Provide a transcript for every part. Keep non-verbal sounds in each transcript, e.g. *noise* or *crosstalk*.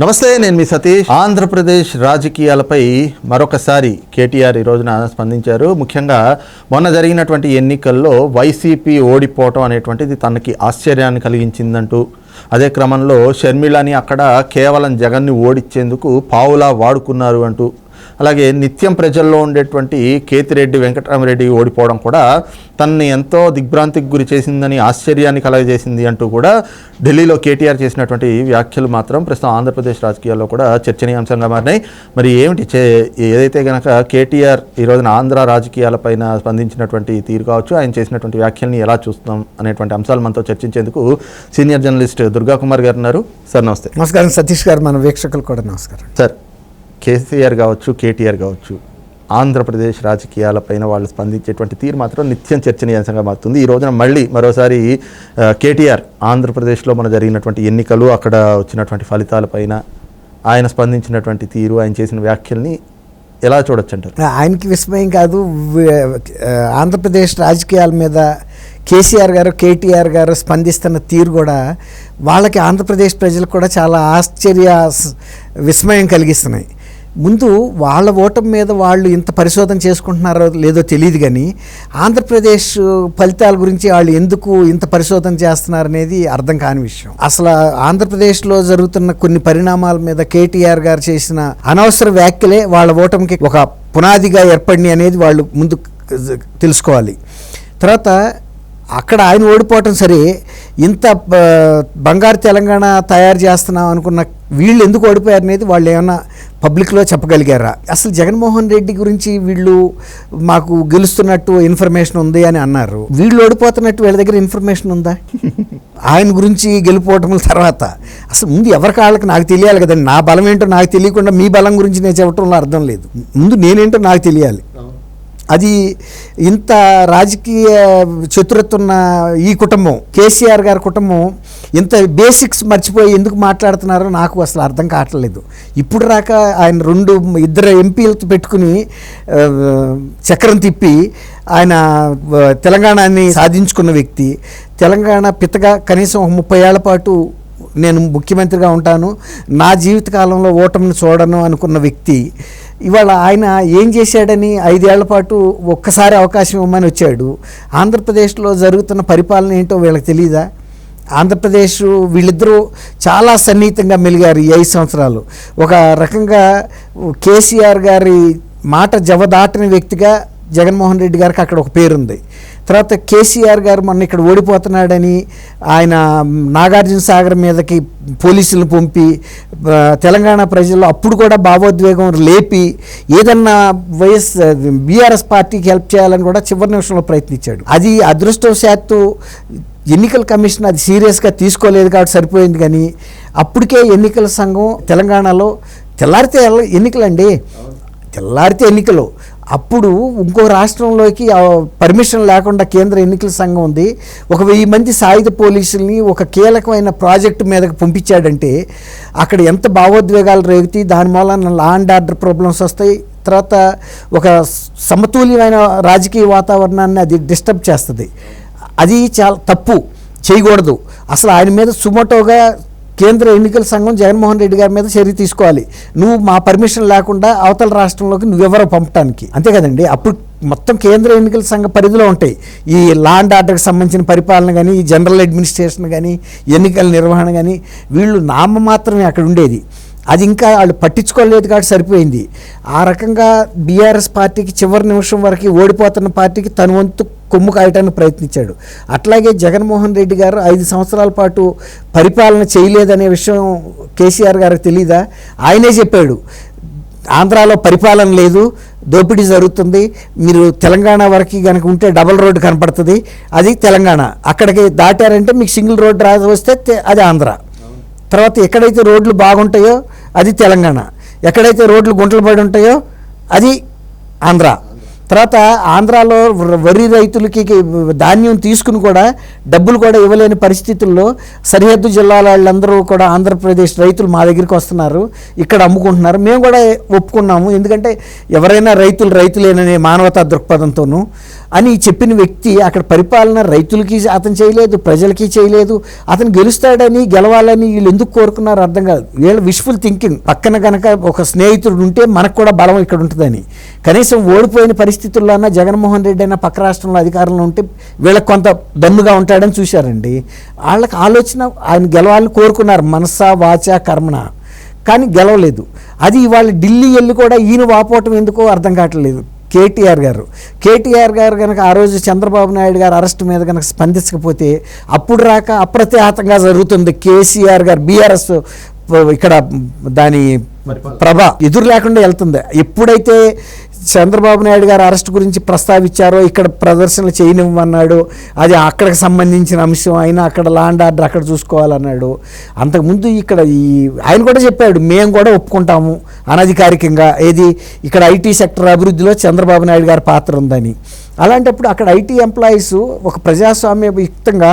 నమస్తే నేను మీ సతీష్. ఆంధ్రప్రదేశ్ రాజకీయాలపై మరొకసారి కేటీఆర్ ఈ రోజున స్పందించారు. ముఖ్యంగా మొన్న జరిగినటువంటి ఎన్నికల్లో వైసీపీ ఓడిపోవటం అనేటువంటిది తనకి ఆశ్చర్యాన్ని కలిగించిందంటూ అదే క్రమంలో షర్మిళని అక్కడ కేవలం జగన్ని ఓడించేందుకు పావులా వాడుకున్నారు అంటూ అలాగే నిత్యం ప్రజల్లో ఉండేటువంటి కేతిరెడ్డి వెంకటరామరెడ్డి ఓడిపోవడం కూడా తనని ఎంతో దిగ్భ్రాంతికి గురి చేసిందని ఆశ్చర్యాన్ని కలగజేసింది అంటూ కూడా ఢిల్లీలో కేటీఆర్ చేసినటువంటి వ్యాఖ్యలు మాత్రం ప్రస్తుతం ఆంధ్రప్రదేశ్ రాజకీయాల్లో కూడా చర్చనీయాంశంగా మారినాయి. మరి ఏమిటి చే ఏదైతే కనుక కేటీఆర్ ఈ రోజున ఆంధ్ర రాజకీయాలపైన స్పందించినటువంటి తీరు కావచ్చు ఆయన చేసినటువంటి వ్యాఖ్యల్ని ఎలా చూస్తాం అనేటువంటి అంశాలు మనతో చర్చించేందుకు సీనియర్ జర్నలిస్ట్ దుర్గా కుమార్ గారు ఉన్నారు. సార్ నమస్తే. నమస్కారం. సతీష్ గారు మన వీక్షకులు కూడా నమస్కారం. సార్ కేసీఆర్ కావచ్చు కేటీఆర్ కావచ్చు ఆంధ్రప్రదేశ్ రాజకీయాలపైన వాళ్ళు స్పందించేటువంటి తీరు మాత్రం నిత్యం చర్చనీయాంశంగా మారుతుంది. ఈ రోజున మళ్ళీ మరోసారి కేటీఆర్ ఆంధ్రప్రదేశ్లో మన జరిగినటువంటి ఎన్నికలు అక్కడ వచ్చినటువంటి ఫలితాలపైన ఆయన స్పందించినటువంటి తీరు ఆయన చేసిన వ్యాఖ్యల్ని ఎలా చూడొచ్చు అంటారు ఆయనకి విస్మయం కాదు. ఆంధ్రప్రదేశ్ రాజకీయాల మీద కేసీఆర్ గారు కేటీఆర్ గారు స్పందిస్తున్న తీరు కూడా వాళ్ళకి ఆంధ్రప్రదేశ్ ప్రజలకు కూడా చాలా ఆశ్చర్య విస్మయం కలిగిస్తున్నాయి. ముందు వాళ్ళ ఓటమి మీద వాళ్ళు ఇంత పరిశోధన చేసుకుంటున్నారో లేదో తెలియదు కానీ ఆంధ్రప్రదేశ్ ఫలితాల గురించి వాళ్ళు ఎందుకు ఇంత పరిశోధన చేస్తున్నారనేది అర్థం కాని విషయం. అసలు ఆంధ్రప్రదేశ్లో జరుగుతున్న కొన్ని పరిణామాల మీద కేటీఆర్ గారు చేసిన అనవసర వ్యాఖ్యలే వాళ్ళ ఓటమికి ఒక పునాదిగా ఏర్పడినాయి అనేది వాళ్ళు ముందు తెలుసుకోవాలి. తర్వాత అక్కడ ఆయన ఓడిపోవటం సరే ఇంత బంగారు తెలంగాణ తయారు చేస్తున్నాం అనుకున్న వీళ్ళు ఎందుకు ఓడిపోయారు అనేది వాళ్ళు ఏమైనా పబ్లిక్లో చెప్పగలిగారా? అసలు జగన్మోహన్ రెడ్డి గురించి వీళ్ళు మాకు గెలుస్తున్నట్టు ఇన్ఫర్మేషన్ ఉంది అని అన్నారు. వీళ్ళు ఓడిపోతున్నట్టు వీళ్ళ దగ్గర ఇన్ఫర్మేషన్ ఉందా? *laughs* ఆయన గురించి గెలిపోవటం తర్వాత అసలు ముందు ఎవరి కాళ్ళకి నాకు తెలియాలి కదండి? నా బలం ఏంటో నాకు తెలియకుండా మీ బలం గురించి నేను చెప్పడంలో అర్థం లేదు. ముందు నేనేంటో నాకు తెలియాలి. అది ఇంత రాజకీయ చతురత్వం ఉన్న ఈ కుటుంబం కేసీఆర్ గారి కుటుంబం ఇంత బేసిక్స్ మర్చిపోయి ఎందుకు మాట్లాడుతున్నారో నాకు అసలు అర్థం కావట్లేదు. ఇప్పుడు రాక ఆయన రెండు ఇద్దరు ఎంపీలతో పెట్టుకుని చక్రం తిప్పి ఆయన తెలంగాణని సాధించుకున్న వ్యక్తి తెలంగాణ పితగా కనీసం ఒక ముప్పై ఏళ్ళ పాటు నేను ముఖ్యమంత్రిగా ఉంటాను నా జీవితకాలంలో ఓటమిని చూడను అనుకున్న వ్యక్తి ఇవాళ ఆయన ఏం చేశాడని ఐదేళ్ళ పాటు ఒక్కసారి అవకాశం ఇవ్వమని వచ్చాడు. ఆంధ్రప్రదేశ్లో జరుగుతున్న పరిపాలన ఏంటో వీళ్ళకి తెలియదా ఆంధ్రప్రదేశ్ వీళ్ళిద్దరూ చాలా సన్నిహితంగా మెలిగారు ఈ ఐదు సంవత్సరాలు. ఒక రకంగా కేసీఆర్ గారి మాట జవదాటని వ్యక్తిగా జగన్మోహన్ రెడ్డి గారికి అక్కడ ఒక పేరుంది. తర్వాత కేసీఆర్ గారు మొన్న ఇక్కడ ఓడిపోతున్నాడని ఆయన నాగార్జున సాగర్ మీదకి పోలీసులను పంపి తెలంగాణ ప్రజల్లో అప్పుడు కూడా భావోద్వేగం లేపి ఏదన్నా వైఎస్ బీఆర్ఎస్ పార్టీకి హెల్ప్ చేయాలని కూడా చివరి నిమిషంలో ప్రయత్నించాడు. అది అదృష్టవశాత్తు ఎన్నికల కమిషన్ అది సీరియస్గా తీసుకోలేదు కాబట్టి సరిపోయింది కానీ అప్పటికే ఎన్నికల సంఘం తెలంగాణలో తెల్లారితే ఎన్నికలండి. తెల్లారితే ఎన్నికలు. అప్పుడు ఇంకో రాష్ట్రంలోకి పర్మిషన్ లేకుండా కేంద్ర ఎన్నికల సంఘం ఉంది. ఒక వెయ్యి మంది సాయుధ పోలీసుల్ని ఒక కీలకమైన ప్రాజెక్టు మీదకి పంపించాడంటే అక్కడ ఎంత భావోద్వేగాలు రేగుతాయి దాని మూలన లా అండ్ ఆర్డర్ ప్రాబ్లమ్స్ వస్తాయి తర్వాత ఒక సమతుల్యమైన రాజకీయ వాతావరణాన్ని అది డిస్టర్బ్ చేస్తుంది. అది చాలా తప్పు. చేయకూడదు. అసలు ఆయన మీద సుమోటోగా కేంద్ర ఎన్నికల సంఘం జగన్మోహన్ రెడ్డి గారి మీద చర్య తీసుకోవాలి. నువ్వు మా పర్మిషన్ లేకుండా అవతల రాష్ట్రంలోకి నువ్వెవరో పంపటానికి. అంతే కదండి? అప్పుడు మొత్తం కేంద్ర ఎన్నికల సంఘ పరిధిలో ఉంటాయి. ఈ లా అండ్ ఆర్డర్కి సంబంధించిన పరిపాలన కానీ ఈ జనరల్ అడ్మినిస్ట్రేషన్ కానీ ఎన్నికల నిర్వహణ కానీ వీళ్ళు నామ మాత్రమే అక్కడ ఉండేది. అది ఇంకా వాళ్ళు పట్టించుకోలేదు కాబట్టి సరిపోయింది. ఆ రకంగా బీఆర్ఎస్ పార్టీకి చివరి నిమిషం వరకు ఓడిపోతున్న పార్టీకి తన వంతు కొమ్ము కాయటానికి ప్రయత్నించాడు. అట్లాగే జగన్మోహన్ రెడ్డి గారు ఐదు సంవత్సరాల పాటు పరిపాలన చేయలేదనే విషయం కేసీఆర్ గారికి తెలీదా? ఆయనే చెప్పాడు ఆంధ్రాలో పరిపాలన లేదు దోపిడీ జరుగుతుంది మీరు తెలంగాణ వరకు కనుక ఉంటే డబల్ రోడ్డు కనపడుతుంది అది తెలంగాణ. అక్కడికి దాటారంటే మీకు సింగిల్ రోడ్డు రా వస్తే అది ఆంధ్ర. తర్వాత ఎక్కడైతే రోడ్లు బాగుంటాయో అది తెలంగాణ. ఎక్కడైతే రోడ్లు గుంటలు పడి ఉంటాయో అది ఆంధ్ర. తర్వాత ఆంధ్రాలో వరి రైతులకి ధాన్యం తీసుకుని కూడా డబ్బులు కూడా ఇవ్వలేని పరిస్థితుల్లో సరిహద్దు జిల్లాల వాళ్ళందరూ కూడా ఆంధ్రప్రదేశ్ రైతులు మా దగ్గరికి వస్తున్నారు. ఇక్కడ అమ్ముకుంటున్నారు. మేము కూడా ఒప్పుకున్నాము. ఎందుకంటే ఎవరైనా రైతులు రైతులేననే మానవతా దృక్పథంతోనూ అని చెప్పిన వ్యక్తి అక్కడ పరిపాలన రైతులకి అతను చేయలేదు ప్రజలకి చేయలేదు. అతను గెలుస్తాడని గెలవాలని వీళ్ళు ఎందుకు కోరుకున్నారు అర్థం కాదు. వీళ్ళ విష్ఫుల్ థింకింగ్ పక్కన కనుక ఒక స్నేహితుడు ఉంటే మనకు కూడా బలం ఇక్కడ ఉంటుందని. కనీసం ఓడిపోయిన పరిస్థితి పరిస్థితుల్లో అన్న జగన్మోహన్ రెడ్డి అయినా పక్క రాష్ట్రంలో అధికారంలో ఉంటే వీళ్ళకి కొంత దమ్ముగా ఉంటాడని చూశారండి. వాళ్ళకి ఆలోచన ఆయన గెలవాలని కోరుకున్నారు మనసా వాచ కర్మణ కానీ గెలవలేదు. అది ఇవాళ ఢిల్లీ వెళ్ళి కూడా ఈయన వాపోవటం ఎందుకో అర్థం కావట్లేదు. కేటీఆర్ గారు. కేటీఆర్ గారు కనుక ఆ రోజు చంద్రబాబు నాయుడు గారు అరెస్ట్ మీద కనుక స్పందించకపోతే అప్పుడు రాక అప్రతిహతంగా జరుగుతుంది కేసీఆర్ గారు బీఆర్ఎస్ ఇక్కడ దాని ప్రభ ఎదురు లేకుండా వెళ్తుంది. ఎప్పుడైతే చంద్రబాబు నాయుడు గారు అరెస్ట్ గురించి ప్రస్తావించారో ఇక్కడ ప్రదర్శనలు చేయనివ్వమన్నాడు అది అక్కడికి సంబంధించిన అంశం అయినా అక్కడ లాండ్ ఆర్డర్ అక్కడ చూసుకోవాలన్నాడు. అంతకుముందు ఇక్కడ ఈ ఆయన కూడా చెప్పాడు మేము కూడా ఒప్పుకుంటాము అనధికారికంగా. ఏది ఇక్కడ ఐటీ సెక్టర్ అభివృద్ధిలో చంద్రబాబు నాయుడు గారి పాత్ర ఉందని. అలాంటప్పుడు అక్కడ ఐటీ ఎంప్లాయీస్ ఒక ప్రజాస్వామ్యయుక్తంగా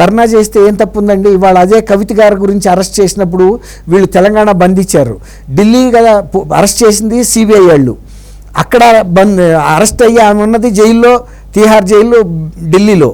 ధర్నా చేస్తే ఏం తప్పు ఉందండి ఇవాళ అదే కవిత గారి గురించి అరెస్ట్ చేసినప్పుడు వీళ్ళు తెలంగాణ బంధించారు. ఢిల్లీ కదా అరెస్ట్ చేసింది సిబిఐ వాళ్ళు. అక్కడ బంద్ అరెస్ట్ అయ్యి ఆమె ఉన్నది జైల్లో తీహార్ జైల్లో ఢిల్లీలో.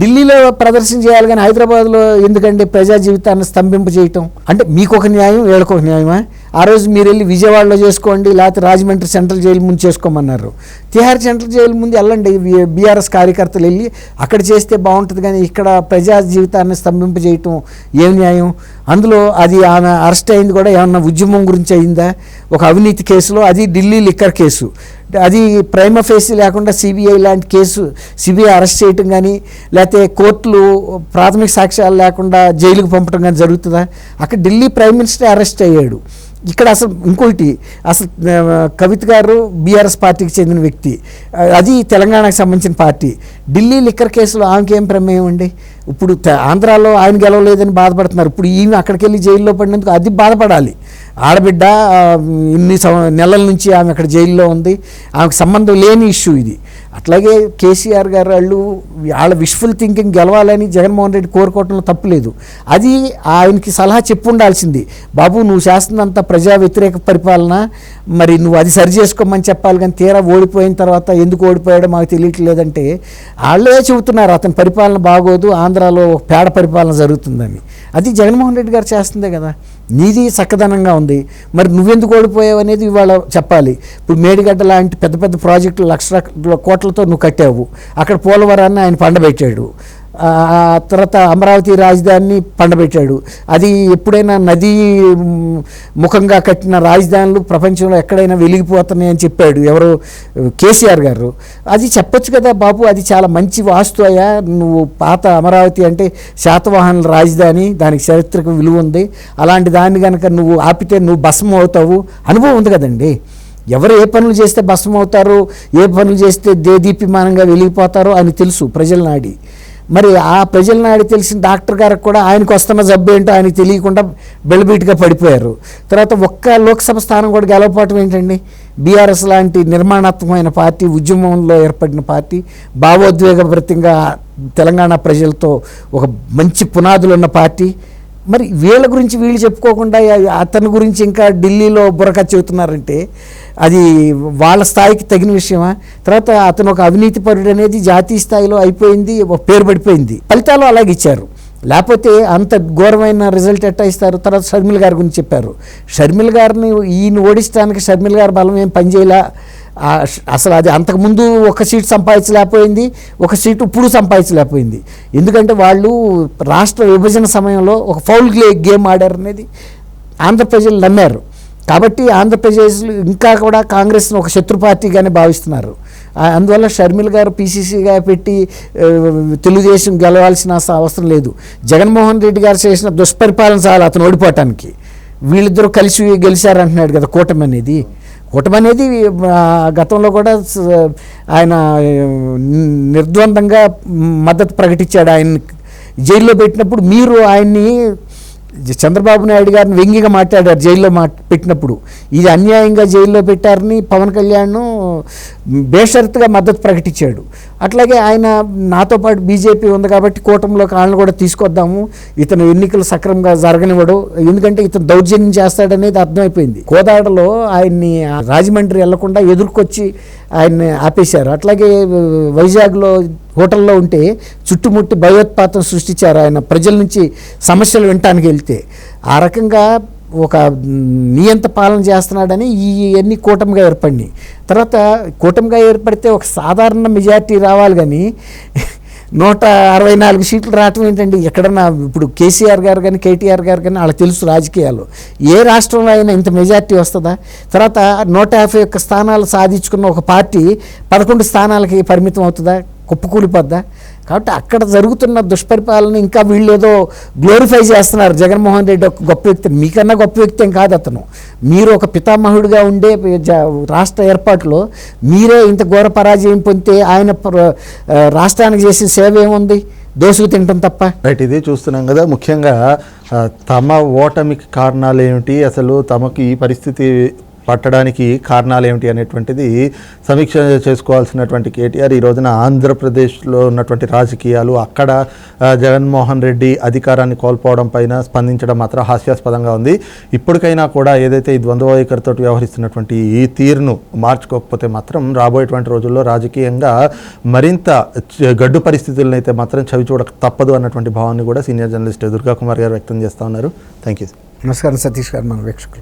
ఢిల్లీలో ప్రదర్శన చేయాలి కానీ హైదరాబాద్లో ఎందుకంటే ప్రజా జీవితాన్ని స్తంభింప చేయటం అంటే మీకు ఒక న్యాయం వీళ్ళకొక న్యాయమా? ఆ రోజు మీరు వెళ్ళి విజయవాడలో చేసుకోండి లేకపోతే రాజమండ్రి సెంట్రల్ జైలు ముందు చేసుకోమన్నారు. తిహార్ సెంట్రల్ జైలు ముందు వెళ్ళండి బీఆర్ఎస్ కార్యకర్తలు వెళ్ళి అక్కడ చేస్తే బాగుంటుంది కానీ ఇక్కడ ప్రజా జీవితాన్ని స్తంభింపజేయటం ఏం న్యాయం? అందులో అది ఆమె అరెస్ట్ అయింది కూడా ఏమన్నా ఉద్యమం గురించి అయిందా? ఒక అవినీతి కేసులో అది ఢిల్లీ లిక్కర్ కేసు. అది ప్రైమ ఫేసి లేకుండా సిబిఐ లాంటి కేసు సిబిఐ అరెస్ట్ చేయటం కానీ లేకపోతే కోర్టులు ప్రాథమిక సాక్ష్యాలు లేకుండా జైలుకు పంపడం కానీ జరుగుతుందా? అక్కడ ఢిల్లీ ప్రైమ్ మినిస్టర్ అరెస్ట్ అయ్యాడు. ఇక్కడ అసలు ఇంకోటి అసలు కవిత గారు బీఆర్ఎస్ పార్టీకి చెందిన వ్యక్తి. అది తెలంగాణకు సంబంధించిన పార్టీ. ఢిల్లీ లిక్కర్ కేసులో ఆమెకి ఏం ప్రమేయం అండి? ఇప్పుడు ఆంధ్రాలో ఆయన గెలవలేదని బాధపడుతున్నారు. ఇప్పుడు ఈమె అక్కడికి వెళ్ళి జైల్లో పడినందుకు అది బాధపడాలి. ఆడబిడ్డ ఇన్ని సం- నెలల నుంచి ఆమె అక్కడ జైల్లో ఉంది. ఆమెకు సంబంధం లేని ఇష్యూ ఇది. అట్లాగే కేసీఆర్ గారు వాళ్ళు వాళ్ళ విష్ఫుల్ థింకింగ్ గెలవాలని జగన్మోహన్ రెడ్డి కోరుకోవటంలో తప్పులేదు అది ఆయనకి సలహా చెప్పు ఉండాల్సింది బాబు నువ్వు చేస్తున్నంత ప్రజా వ్యతిరేక పరిపాలన మరి నువ్వు అది సరి చేసుకోమని చెప్పాలి కానీ తీరా ఓడిపోయిన తర్వాత ఎందుకు ఓడిపోయాడో మాకు తెలియట్లేదంటే వాళ్ళే చెబుతున్నారు. అతని పరిపాలన బాగోదు ఆంధ్ర ఆంధ్రాలో పేడ పరిపాలన జరుగుతుందని. అది జగన్మోహన్ రెడ్డి గారు చేస్తుందే కదా. నీది చక్కదనంగా ఉంది. మరి నువ్వెందుకు ఓడిపోయావు అనేది ఇవాళ చెప్పాలి. ఇప్పుడు మేడిగడ్డ లాంటి పెద్ద పెద్ద ప్రాజెక్టులు లక్ష లక్షల కోట్లతో నువ్వు కట్టావు. అక్కడ పోలవరాన్ని ఆయన పండబెట్టాడు. తర్వాత అమరావతి రాజధానిని పండబెట్టాడు. అది ఎప్పుడైనా నదీ ముఖంగా కట్టిన రాజధానులు ప్రపంచంలో ఎక్కడైనా వెలిగిపోతున్నాయి అని చెప్పాడు ఎవరు? కేసీఆర్ గారు. అది చెప్పొచ్చు కదా బాబు అది చాలా మంచి వాస్తు అయ్యా. నువ్వు పాత అమరావతి అంటే శాతవాహనుల రాజధాని దానికి చారిత్రక విలువ ఉంది. అలాంటి దాన్ని కనుక నువ్వు ఆపితే నువ్వు భస్మం అవుతావు. అనుభవం ఉంది కదండి. ఎవరు ఏ పనులు చేస్తే భస్మం అవుతారు ఏ పనులు చేస్తే దేదీప్యమానంగా వెలిగిపోతారో అని తెలుసు ప్రజల నాడి మరి ఆ ప్రజల నాడి తెలిసిన డాక్టర్ గారికి కూడా ఆయనకు వస్తున్న జబ్బు ఏంటో ఆయనకు తెలియకుండా బెళబీటుగా పడిపోయారు. తర్వాత ఒక్క లోక్సభ స్థానం కూడా గెలవపోవటం ఏంటండి? బీఆర్ఎస్ లాంటి నిర్మాణాత్మకమైన పార్టీ ఉద్యమంలో ఏర్పడిన పార్టీ భావోద్వేగభరితంగా తెలంగాణ ప్రజలతో ఒక మంచి పునాదులు ఉన్న పార్టీ మరి వీళ్ళ గురించి వీళ్ళు చెప్పుకోకుండా అతని గురించి ఇంకా ఢిల్లీలో బుర్రక చెబుతున్నారంటే అది వాళ్ళ స్థాయికి తగిన విషయమా? తర్వాత అతను ఒక అవినీతి పరుడు అనేది జాతీయ స్థాయిలో అయిపోయింది ఒక పేరు పడిపోయింది. ఫలితాలు అలాగే ఇచ్చారు. లేకపోతే అంత ఘోరమైన రిజల్ట్ ఎట్టా ఇస్తారు? తర్వాత షర్మిల్ గారి గురించి చెప్పారు. షర్మిల్ గారిని ఈయన ఓడిస్తానికి షర్మిల్ గారి బలం ఏం పనిచేయలా? అసలు అది అంతకుముందు ఒక సీట్ సంపాదించలేకపోయింది ఒక సీటు ఇప్పుడు సంపాదించలేకపోయింది. ఎందుకంటే వాళ్ళు రాష్ట్ర విభజన సమయంలో ఒక ఫౌల్ గేమ్ ఆడారు అనేది ఆంధ్ర ప్రజలు నమ్మారు. కాబట్టి ఆంధ్రప్రదేశ్లో ఇంకా కూడా కాంగ్రెస్ను ఒక శత్రు పార్టీగానే భావిస్తున్నారు. అందువల్ల షర్మిల గారు పీసీసీగా పెట్టి తెలుగుదేశం గెలవాల్సిన అవసరం లేదు. జగన్మోహన్ రెడ్డి గారు చేసిన దుష్పరిపాలన చాలా అతను ఓడిపోవటానికి. వీళ్ళిద్దరూ కలిసి గెలిచారంటున్నాడు కదా కూటమి అనేది. కూటమి అనేది గతంలో కూడా ఆయన నిర్ద్వందంగా మద్దతు ప్రకటించాడు. ఆయన జైల్లో పెట్టినప్పుడు మీరు ఆయన్ని చంద్రబాబు నాయుడు గారిని వ్యంగ్యంగా మాట్లాడారు జైల్లో మా పెట్టినప్పుడు. ఇది అన్యాయంగా జైల్లో పెట్టారని పవన్ కళ్యాణ్ బేషరత్గా మద్దతు ప్రకటించాడు. అట్లాగే ఆయన నాతో పాటు బీజేపీ ఉంది కాబట్టి కూటమిలోకి వాళ్ళని కూడా తీసుకొద్దాము. ఇతను ఎన్నికలు సక్రమంగా జరగనివ్వడు. ఎందుకంటే ఇతను దౌర్జన్యం చేస్తాడనేది అర్థమైపోయింది. కోదాడలో ఆయన్ని రాజమండ్రి వెళ్ళకుండా ఎదుర్కొచ్చి ఆయన్ని ఆపేశారు. అట్లాగే వైజాగ్లో హోటల్లో ఉంటే చుట్టుముట్టి భయోత్పాతం సృష్టించారు ఆయన ప్రజల నుంచి సమస్యలు వినటానికి వెళ్తే. ఆ రకంగా ఒక నియంత పాలన చేస్తున్నాడని ఈ ఎన్ని కూటమిగా ఏర్పడినాయి. తర్వాత కూటమిగా ఏర్పడితే ఒక సాధారణ మెజార్టీ రావాలి కానీ నూట అరవై నాలుగు సీట్లు రావటం ఏంటండి? ఎక్కడన్నా ఇప్పుడు కేసీఆర్ గారు కానీ కేటీఆర్ గారు కానీ వాళ్ళకి తెలుసు రాజకీయాలు. ఏ రాష్ట్రంలో అయినా ఇంత మెజార్టీ వస్తుందా? తర్వాత నూట యాభై ఒక్క స్థానాలు సాధించుకున్న ఒక పార్టీ పదకొండు స్థానాలకి పరిమితం అవుతుందా? కుప్పకూలిపోద్దా? కాబట్టి అక్కడ జరుగుతున్న దుష్పరిపాలన ఇంకా వీళ్ళు ఏదో గ్లోరిఫై చేస్తున్నారు. జగన్మోహన్ రెడ్డి ఒక గొప్ప వ్యక్తి. మీకన్నా గొప్ప వ్యక్తి ఏం కాదు అతను. మీరు ఒక పితామహుడిగా ఉండే జ- రాష్ట్ర ఏర్పాటులో మీరే ఇంత ఘోర పరాజయం పొందితే ఆయన ప్ర- రాష్ట్రానికి చేసిన సేవ ఏముంది? దోసుకు తింటాం తప్ప. రైట్ ఇది చూస్తున్నాం కదా. ముఖ్యంగా తమ ఓటమికి కారణాలు ఏమిటి? అసలు తమకు ఈ పరిస్థితి పట్టడానికి కారణాలు ఏమిటి అనేటువంటిది సమీక్ష చేసుకోవాల్సినటువంటి కేటీఆర్ ఈ రోజున ఆంధ్రప్రదేశ్లో ఉన్నటువంటి రాజకీయాలు అక్కడ జగన్మోహన్ రెడ్డి అధికారాన్ని కోల్పోవడం పైన స్పందించడం మాత్రం హాస్యాస్పదంగా ఉంది. ఇప్పటికైనా కూడా ఏదైతే ఈ ద్వంద్వవైఖరితో వ్యవహరిస్తున్నటువంటి ఈ తీరును మార్చుకోకపోతే మాత్రం రాబోయేటువంటి రోజుల్లో రాజకీయంగా మరింత గడ్డు పరిస్థితులను అయితే మాత్రం చవి చూడక తప్పదు అన్నటువంటి భావాన్ని కూడా సీనియర్ జర్నలిస్ట్ దుర్గా కుమార్ గారు వ్యక్తం చేస్తూ ఉన్నారు. థ్యాంక్ యూ నమస్కారం సతీష్ గారు మన వీక్షకులు.